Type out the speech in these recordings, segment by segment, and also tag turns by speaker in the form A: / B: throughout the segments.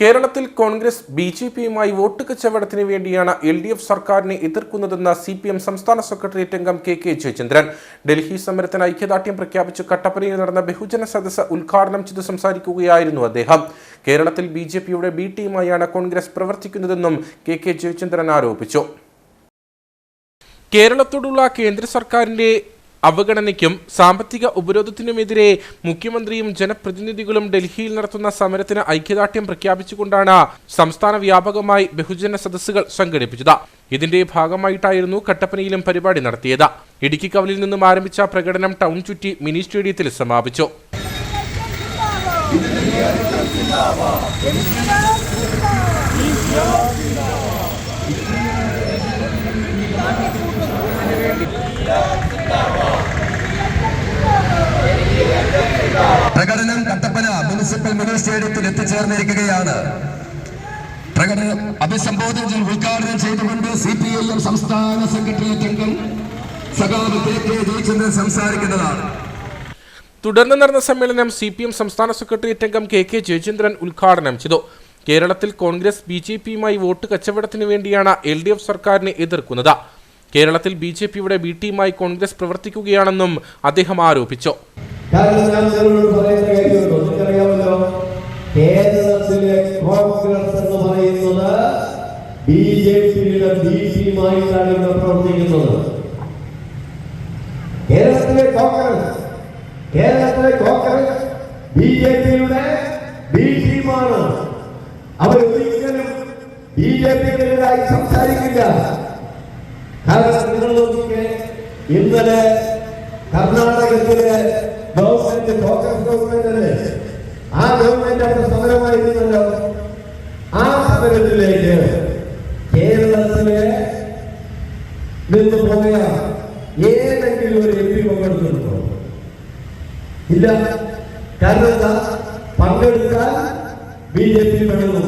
A: കേരളത്തിൽ Congress B J പിയുമായി vote കച്ചവടത്തിന് വേണ്ടിയാണ് എൽ ഡി എഫ് സർക്കാരിനെ എതിർക്കുന്നതെന്ന് സി പി എം സംസ്ഥാന സെക്രട്ടേറിയറ്റ് അംഗം കെ കെ ജയചന്ദ്രൻ. ഡൽഹി സമരത്തിന് ഐക്യദാർഢ്യം പ്രഖ്യാപിച്ച് കട്ടപ്പനയിൽ നടന്ന ബഹുജന സദസ്സ് ഉദ്ഘാടനം ചെയ്ത് സംസാരിക്കുകയായിരുന്നു അദ്ദേഹം. കേരളത്തിൽ ബി ജെ പിയുടെ ബി ടീമായാണ് കോൺഗ്രസ് പ്രവർത്തിക്കുന്നതെന്നും കെ കെ ജയചന്ദ്രൻ ആരോപിച്ചു. കേരളത്തോടുള്ള കേന്ദ്ര സർക്കാരിന്റെ അവഗണനയ്ക്കും സാമ്പത്തിക ഉപരോധത്തിനുമെതിരെ മുഖ്യമന്ത്രിയും ജനപ്രതിനിധികളും ഡൽഹിയിൽ നടത്തുന്ന സമരത്തിന് ഐക്യദാർഢ്യം പ്രഖ്യാപിച്ചുകൊണ്ടാണ് സംസ്ഥാന വ്യാപകമായി ബഹുജന സദസ്സുകൾ സംഘടിപ്പിച്ചത്. ഇതിന്റെ ഭാഗമായിട്ടായിരുന്നു കട്ടപ്പനയിലും പരിപാടി നടത്തിയത്. ഇടുക്കി കവലിൽ നിന്നും ആരംഭിച്ച പ്രകടനം ടൗൺ ചുറ്റി മിനി സ്റ്റേഡിയത്തിൽ സമാപിച്ചു.
B: പ്രകടനം കട്ടപ്പന മുനിസിപ്പൽ മിനി സ്റ്റേഡിയത്തിൽ എത്തിച്ചേർന്നിരിക്കുകയാണ്. പ്രകടനം അഭിസംബോധന ഉദ്ഘാടനം ചെയ്തുകൊണ്ട് സി പി ഐ എം സംസ്ഥാന സെക്രട്ടേറിയറ്റ് അംഗം സഖാവ് കെ കെ ജയചന്ദ്രൻ സംസാരിക്കുന്നതാണ്.
A: തുടർന്ന് നടന്ന സമ്മേളനം സി പി എം സംസ്ഥാന സെക്രട്ടേറിയറ്റ് അംഗം കെ കെ ജയചന്ദ്രൻ ഉദ്ഘാടനം ചെയ്തു. കേരളത്തിൽ കോൺഗ്രസ് ബി ജെ പിയുമായി വോട്ട് കച്ചവടത്തിന് വേണ്ടിയാണ് എൽ ഡി എഫ് സർക്കാരിനെ എതിർക്കുന്നത്. കേരളത്തിൽ ബി ജെ പിയുടെ ബി കോൺഗ്രസ് പ്രവർത്തിക്കുകയാണെന്നും അദ്ദേഹം ആരോപിച്ചു.
C: കാരണം ഞാൻ നിങ്ങളോട് പറയുന്ന കാര്യമുണ്ടോ? നിങ്ങൾക്കറിയാമല്ലോ. കേരളത്തിലെ കോൺഗ്രസ് എന്ന് പറയുന്നത് ബി ജെ പിയുടെ ബി പിയുമായിട്ടാണ് ഇവിടെ പ്രവർത്തിക്കുന്നത്. കേരളത്തിലെ കോൺഗ്രസ് കേരളത്തിലെ കോൺഗ്രസ് ബി ജെ പിയുടെ ബി പിയുമാണ് അവർ ഒരിക്കലും ബി ജെ പിക്കെതിരായി സംസാരിക്കില്ല. കാരണം നിങ്ങൾ നോക്കിക്കേ ഇന്നലെ കർണാടകത്തിലെ ഗവൺമെന്റ് കോൺഗ്രസ് ഗവൺമെന്റ് അല്ലേ? ആ ഗവൺമെന്റ് അവിടെ സമരമായിരുന്നല്ലോ ആ സമരത്തിലേക്ക് കേരളത്തിലെ നിന്ന് പോയ ഏതെങ്കിലും ഒരു എം പി പങ്കെടുത്തിട്ടുണ്ടോ? ഇല്ല. കാരണം പങ്കെടുത്താൽ ബി ജെ പി പിണങ്ങും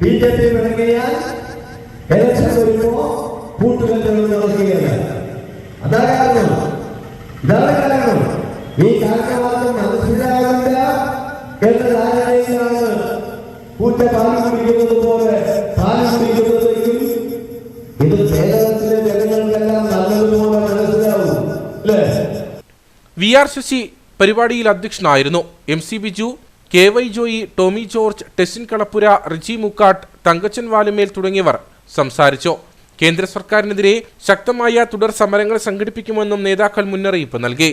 C: ബി ജെ പി പിണങ്ങിയാൽ ഇലക്ഷൻ വരുമ്പോ കൂട്ടുകെട്ടുകൾ നടക്കുകയല്ല അതാണ് കാരണം. ഇതാണ് കാരണം. ഈ കാരണവാദം മനസ്സിലാവില്ല എന്ന ധാരണയിലാണ് പൂച്ച പാൽ കുടിക്കുന്നത് പോലെ പാൽ കുടിക്കുന്നതെങ്കിൽ ഇത് കേരളത്തിലെ ജനങ്ങൾക്കെല്ലാം നല്ലതുപോലെ മനസ്സിലാവും അല്ലേ?
A: വി ആർ ശശി പരിപാടിയിൽ അധ്യക്ഷനായിരുന്നു. M C Biju K Y Joy Tomy George Tesin Kalappura Riji Mukkatt Thankachan Valumel തുടങ്ങിയവർ സംസാരിച്ചു. കേന്ദ്ര സർക്കാരിനെതിരെ ശക്തമായ തുടർ സമരങ്ങൾ സംഘടിപ്പിക്കുമെന്നും നേതാക്കൾ മുന്നറിയിപ്പ് നൽകി.